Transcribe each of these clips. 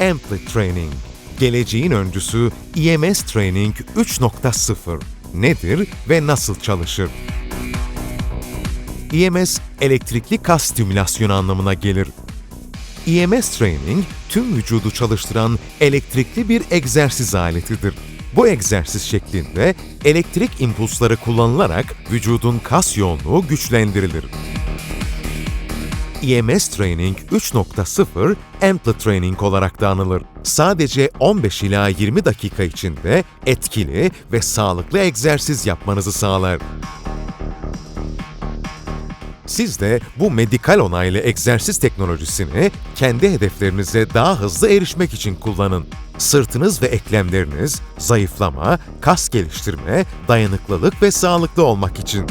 Ampli Training. Geleceğin öncüsü EMS Training 3.0. Nedir ve nasıl çalışır? EMS, elektrikli kas stimülasyonu anlamına gelir. EMS Training, tüm vücudu çalıştıran elektrikli bir egzersiz aletidir. Bu egzersiz şeklinde elektrik impulsları kullanılarak vücudun kas yoğunluğu güçlendirilir. EMS Training 3.0 Ampli Training olarak da anılır. Sadece 15 ila 20 dakika içinde etkili ve sağlıklı egzersiz yapmanızı sağlar. Siz de bu medikal onaylı egzersiz teknolojisini kendi hedeflerinize daha hızlı erişmek için kullanın. Sırtınız ve eklemleriniz zayıflama, kas geliştirme, dayanıklılık ve sağlıklı olmak için.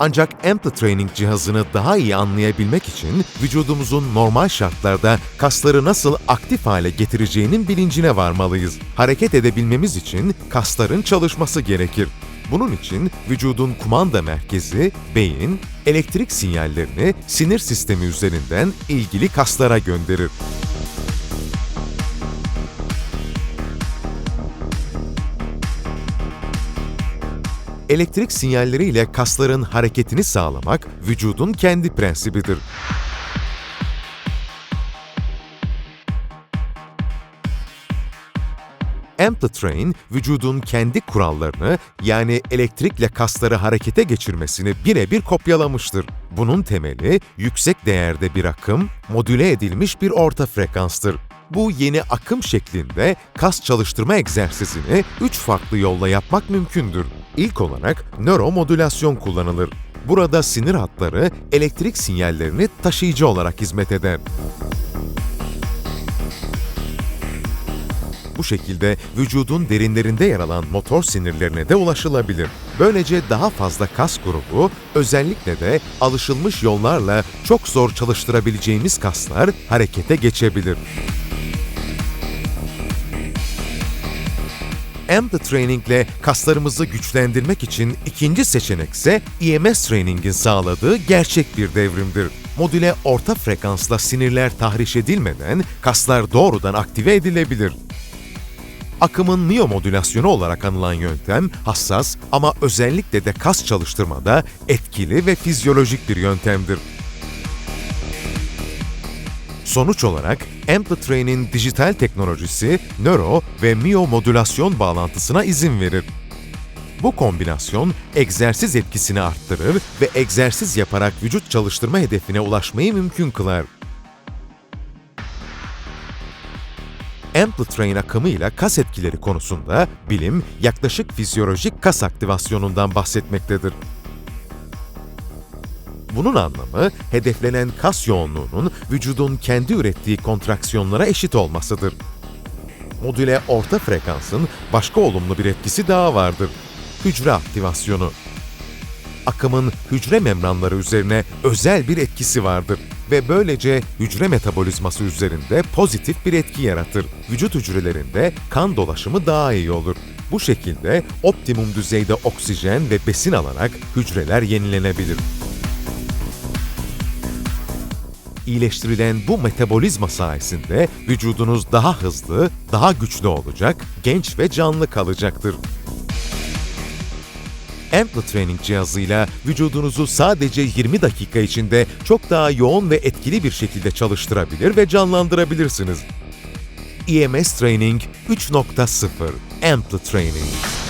Ancak Ampli Training cihazını daha iyi anlayabilmek için vücudumuzun normal şartlarda kasları nasıl aktif hale getireceğinin bilincine varmalıyız. Hareket edebilmemiz için kasların çalışması gerekir. Bunun için vücudun kumanda merkezi, beyin, elektrik sinyallerini sinir sistemi üzerinden ilgili kaslara gönderir. Elektrik sinyalleriyle kasların hareketini sağlamak vücudun kendi prensibidir. AmpliTrain, vücudun kendi kurallarını yani elektrikle kasları harekete geçirmesini birebir kopyalamıştır. Bunun temeli yüksek değerde bir akım, modüle edilmiş bir orta frekanstır. Bu yeni akım şeklinde kas çalıştırma egzersizini üç farklı yolla yapmak mümkündür. İlk olarak nöromodülasyon kullanılır. Burada sinir hatları elektrik sinyallerini taşıyıcı olarak hizmet eder. Bu şekilde vücudun derinlerinde yer alan motor sinirlerine de ulaşılabilir. Böylece daha fazla kas grubu, özellikle de alışılmış yollarla çok zor çalıştırabileceğimiz kaslar harekete geçebilir. Ampli Training ile kaslarımızı güçlendirmek için ikinci seçenek ise EMS Training'in sağladığı gerçek bir devrimdir. Modüle orta frekansla sinirler tahriş edilmeden kaslar doğrudan aktive edilebilir. Akımın miyomodülasyonu olarak anılan yöntem hassas ama özellikle de kas çalıştırmada etkili ve fizyolojik bir yöntemdir. Sonuç olarak AmpliTrain'in dijital teknolojisi nöro ve miyomodülasyon bağlantısına izin verir. Bu kombinasyon egzersiz etkisini arttırır ve egzersiz yaparak vücut çalıştırma hedefine ulaşmayı mümkün kılar. AmpliTrain akımıyla kas etkileri konusunda bilim yaklaşık fizyolojik kas aktivasyonundan bahsetmektedir. Bunun anlamı hedeflenen kas yoğunluğunun vücudun kendi ürettiği kontraksiyonlara eşit olmasıdır. Modüle orta frekansın başka olumlu bir etkisi daha vardır. Hücre aktivasyonu. Akımın hücre membranları üzerine özel bir etkisi vardır ve böylece hücre metabolizması üzerinde pozitif bir etki yaratır. Vücut hücrelerinde kan dolaşımı daha iyi olur. Bu şekilde optimum düzeyde oksijen ve besin alarak hücreler yenilenebilir. İyileştirilen bu metabolizma sayesinde vücudunuz daha hızlı, daha güçlü olacak, genç ve canlı kalacaktır. Ampli Training cihazıyla vücudunuzu sadece 20 dakika içinde çok daha yoğun ve etkili bir şekilde çalıştırabilir ve canlandırabilirsiniz. EMS Training 3.0 Ampli Training